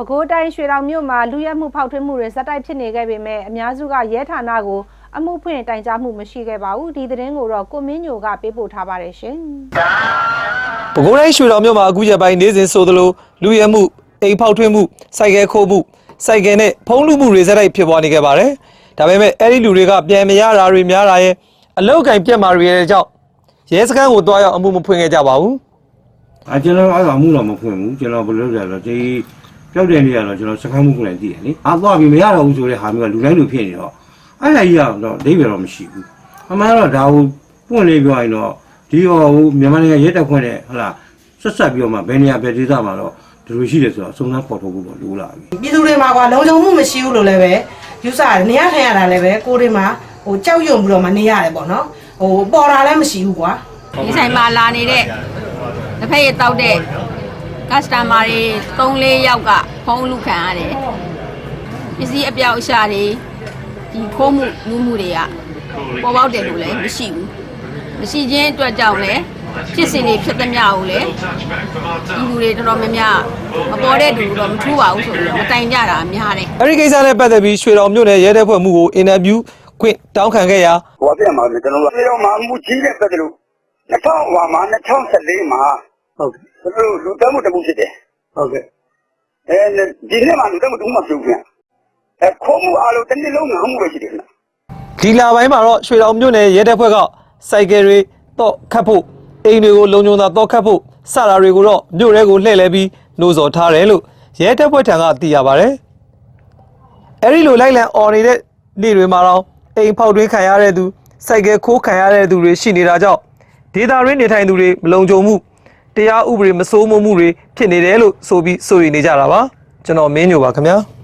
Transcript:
ပဲခူးတိုင်းရွှေတောင်မြို့မှာလူရဲမှုဖောက်ထွင်းမှုတွေဇက်တိုက်ဖြစ်နေခဲ့ပေမဲ့အများစုကရဲဌာနကိုအမှုဖွင့်တိုင်ကြားမှုမရှိခဲ့ပါဘူးဒီသတင်းကိုတော့ကိုမင်းညိုကပေးပို့ထားပါတယ်ရှင်ပဲခူးတိုင်းရွှေတော်မြို့မှာအခုရက်ပိုင်းနေ့စဉ်ဆိုသလိုလူရဲမှုအိမ်ဖောက်ထွင်းမှုစိုက်ကဲခိုးမှုစိုက်ကဲနဲ့ဖုံးလူမှုတွေစတိုက်ဖြစ်ပွားနေခဲ့ပါတယ်။ဒါပေမဲ့အဲ့ဒီလူတွေကပြန်မရတာတွေများတာရဲ့အလောက်ကင်ပြက်မာတွေရဲ့ကြောင့်ရဲစခန်းကိုတွားရောက်အမှုမဖွင့်ခဲ့ကြပါဘူးအကျွန်တော်အဲ့ဒါမှုတော့မဖွင့်ဘူးကျွန်တော်ဘယ်လိုလဲဆိုတော့ဒီ ပြောက်တဲ့နေရာတော့ကျွန်တော်စကားမှုကိုလည်းသိတယ်လေအာသွားပြီးမရတော့ဘူးဆိုတဲ့ဟာမျိုးကလူတိုင်းလူဖြစ်နေတော့အဲ့ဒါကြီးကတော့ဒိဗယ်တော့မရှိဘူးအမှန်တော့ဒါကိုပွင့်လေးပြောရင်တော့ဒီဟိုမြန်မာနိုင်ငံရဲတပ်ဖွဲ့နဲ့ဟလာဆက်ဆက်ပြီးတော့မှဘယ်နေရာဘယ်ဒေသမှာတော့ဒီလိုရှိတယ်ဆိုတော့စုံစမ်းဖော်ထုတ်ဖို့တော့လိုလာပြီပြည်သူတွေမှာကွာလုံခြုံမှုမရှိဘူးလို့လည်းပဲယူဆရတယ်နေရထိုင်ရတာလည်းပဲကိုယ်တွေမှာဟိုကြောက်ရွံ့ပြီးတော့မှနေရတယ်ပေါ့နော်ဟိုပေါ်တာလည်းမရှိဘူးကွာဒီဆိုင်မှာလာနေတဲ့တစ်ဖက်ရတောက်တဲ့ customer တွေ3-4ယောက်ကဖုန်းလူခံရတယ်ပစ္စည်းအပြောက်အရှာတွေဒီခိုးမှုလူမှုတွေကပေါ်ပေါက်တယ်လို့လည်းမရှိဘူးမရှိခြင်းအတွက်ကြောင့်လည်းဖြစ်စဉ်တွေဖြစ်သမျှကိုလည်းဒီလူတွေတော်တော်များများမပေါ်တဲ့လူတော့မထူးပါဘူးဆိုပြီးတော့မတိုင်ကြတာများတယ်။အဲ့ဒီကိစ္စနဲ့ပတ်သက်ပြီးရွှေတော်မြို့နယ်ရဲတပ်ဖွဲ့မှုကိုအင်တာဗျူးခွင့်တောင်းခံခဲ့ရာဟိုပြန်မှာလေကျွန်တော်တို့ပြောမှာမူကြီးတဲ့ပတ်သက်လို့2000ဟိုမှာ2014မှာ ဟုတ်ကျွန်တော်တို့လူတမှုတမှုဖြစ်တယ်ဟုတ်ကဲ့အဲဒီနေ့မှာလူတမှုတမှုမပြုတ်ပြန်အဲခုံးမှုအားလုံးတစ်နေ့လုံးငါမှုပဲရှိတယ်နော်ဒီလာပိုင်းမှာတော့ရွှေတော်မြို့နယ်ရဲတပ်ဖွဲ့ကစိုက်ကယ်တွေတော့ခတ်ဖို့အိမ်တွေကိုလုံခြုံသာတော့ခတ်ဖို့စတာတွေကိုတော့မြို့ရဲကိုလှည့်လဲပြီးနှိုးဆော်ထားတယ်လို့ရဲတပ်ဖွဲ့ထံကသိရပါတယ်။အဲဒီလိုလိုက်လံអော်နေတဲ့နေ့တွေမှာတော့အိမ်ဖောက်တွင်းခံရတဲ့သူစိုက်ကယ်ခိုးခံရတဲ့သူတွေရှိနေတာကြောင့်ဒေတာရင်းနေထိုင်သူတွေမလုံခြုံမှု တရားဥပဒေမစိုးမိုးမှုတွေဖြစ်နေတယ်လို့ဆိုပြီးဆိုရနေကြတာပါကျွန်တော်မင်းညိုပါခင်ဗျာ။